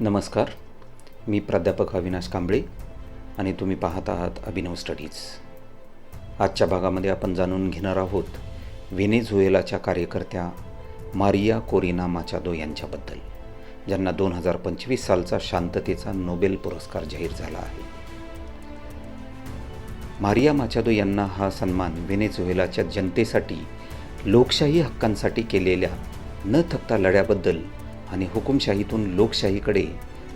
नमस्कार. मी प्राध्यापक अविनाश कांबळे आणि तुम्ही पाहत आहात अभिनव स्टडीज. आजच्या भागामध्ये आपण जाणून घेणार आहोत व्हेनेझुएलाच्या कार्यकर्त्या मारिया कोरिना माचादो यांच्याबद्दल ज्यांना दोन हजार पंचवीस सालचा शांततेचा नोबेल पुरस्कार जाहीर झाला आहे. मारिया माचादो यांना हा सन्मान व्हेनेझुएलाच्या जनतेसाठी लोकशाही हक्कांसाठी केलेल्या न थकता लढ्याबद्दल आणि हुकुमशाहीतून लोकशाहीकडे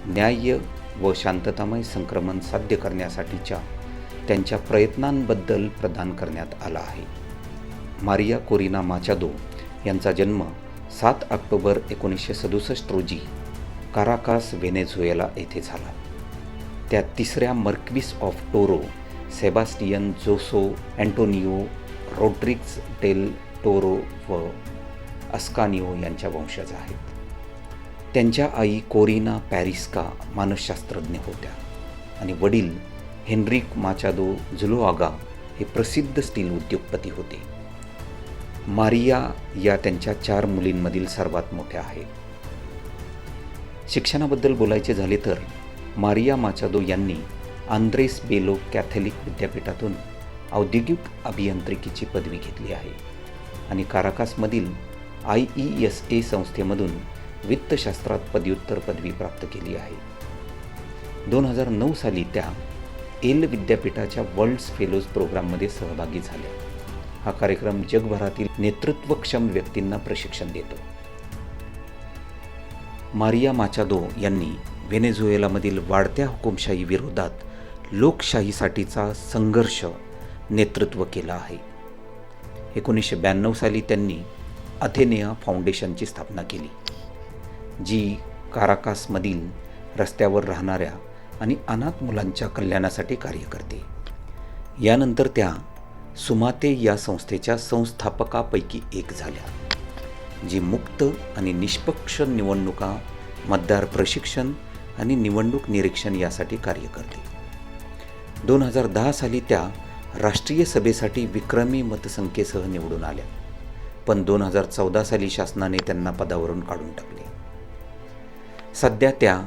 न्याय्य व शांततामय संक्रमण साध्य करण्यासाठीच्या त्यांच्या प्रयत्नांबद्दल प्रदान करण्यात आला आहे. मारिया कोरिना माचादो यांचा जन्म सात ऑक्टोबर एकोणीसशे सदुसष्ट रोजी काराकास व्हेनेझुएला येथे झाला. त्या तिसऱ्या मर्क्विस of Toro Sebastian जोसो Antonio Rodriguez del Toro व अस्कानिओ यांच्या वंशज आहेत. त्यांच्या आई कोरिना पॅरिस्का मानसशास्त्रज्ञ होत्या. आणि वडील हेनरिक माचादो झुलोआगा हे प्रसिद्ध स्टील उद्योगपती होते. मारिया या त्यांच्या चार मुलींमधील सर्वात मोठ्या आहेत. शिक्षणाबद्दल बोलायचे झाले तर मारिया माचादो यांनी आंद्रेस बेलो कॅथलिक विद्यापीठातून औद्योगिक अभियांत्रिकीची पदवी घेतली आहे. आणि काराकासमधील आय ई एस ए संस्थेमधून वित्तशास्त्रात पदव्युत्तर पदवी प्राप्त केली आहे. दोन हजार नऊ साली त्या एल विद्यापीठाच्या वर्ल्ड्स फेलोज प्रोग्राममध्ये सहभागी झाल्या. हा कार्यक्रम जगभरातील नेतृत्वक्षम व्यक्तींना प्रशिक्षण देतो. मारिया माचादो यांनी व्हेनेझुएलामधील वाढत्या हुकुमशाही विरोधात लोकशाहीसाठीचा संघर्ष नेतृत्व केला आहे. एकोणीसशे ब्याण्णव साली त्यांनी अथेनिया फाउंडेशनची स्थापना केली. जी काराकासमधील रस्त्यावर राहणाऱ्या आणि अनाथ मुलांच्या कल्याणासाठी कार्य करते. यानंतर त्या सुमाते या संस्थेच्या संस्थापकापैकी एक झाल्या जी मुक्त आणि निष्पक्ष निवडणुका मतदार प्रशिक्षण आणि निवडणूक निरीक्षण यासाठी कार्य करते. दोन हजार दहा साली त्या राष्ट्रीय सभेसाठी विक्रमी मतसंख्येसह निवडून आल्या पण दोन हजार चौदा साली शासनाने त्यांना पदावरून काढून टाकले. सध्या त्या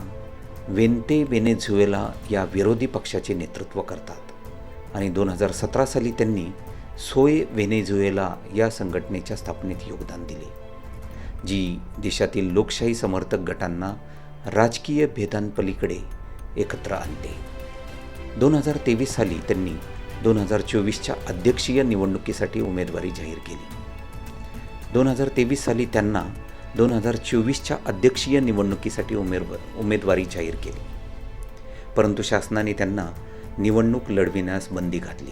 वेंते वेनेझुएला या विरोधी पक्षाचे नेतृत्व करतात. आणि दोन हजार सतरा साली त्यांनी सोय वेनेझुएला या संघटनेच्या स्थापनेत योगदान दिले जी देशातील लोकशाही समर्थक गटांना राजकीय भेदांपलीकडे एकत्र आणते. दोन हजार तेवीस साली त्यांनी दोन हजार चोवीसच्या अध्यक्षीय निवडणुकीसाठी उमेदवारी जाहीर केली. दोन हजार तेवीस साली त्यांना दोन हजार चोवीसच्या अध्यक्षीय निवडणुकीसाठी उमेदवार उमेदवारी जाहीर केली. परंतु शासनाने त्यांना निवडणूक लढविण्यास बंदी घातली.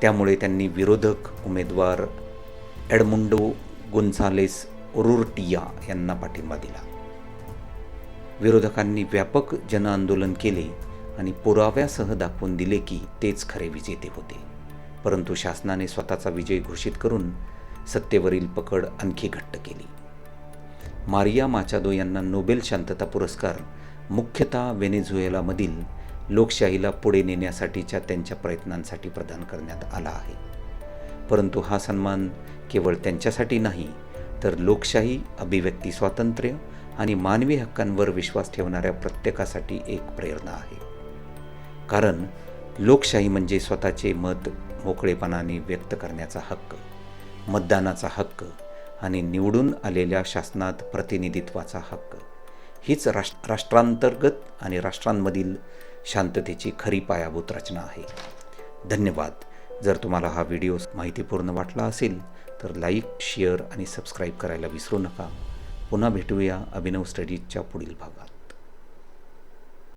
त्यामुळे त्यांनी विरोधक उमेदवार एडमुंडो गोन्झालेस ओरुर्टिया यांना पाठिंबा दिला. विरोधकांनी व्यापक जनआंदोलन केले आणि पुराव्यासह दाखवून दिले की तेच खरे विजेते होते. परंतु शासनाने स्वतःचा विजय घोषित करून सत्तेवरील पकड आणखी घट्ट केली. मारिया माचादो यांना नोबेल शांतता पुरस्कार मुख्यतः व्हेनेझुएलामधील लोकशाहीला पुढे नेण्यासाठीच्या त्यांच्या प्रयत्नांसाठी प्रदान करण्यात आला आहे. परंतु हा सन्मान केवळ त्यांच्यासाठी नाही तर लोकशाही अभिव्यक्ती स्वातंत्र्य आणि मानवी हक्कांवर विश्वास ठेवणाऱ्या प्रत्येकासाठी एक प्रेरणा आहे. कारण लोकशाही म्हणजे स्वतःचे मत मोकळेपणाने व्यक्त करण्याचा हक्क मतदानाचा हक्क आणि निवडून आलेल्या शासनात प्रतिनिधित्वाचा हक्क. हीच राष्ट्र राष्ट्रांतर्गत आणि राष्ट्रांमधील शांततेची खरी पायाभूत रचना आहे. धन्यवाद. जर तुम्हाला हा व्हिडिओ माहितीपूर्ण वाटला असेल तर लाईक शेअर आणि सबस्क्राईब करायला विसरू नका. पुन्हा भेटूया अभिनव स्टडीजच्या पुढील भागात.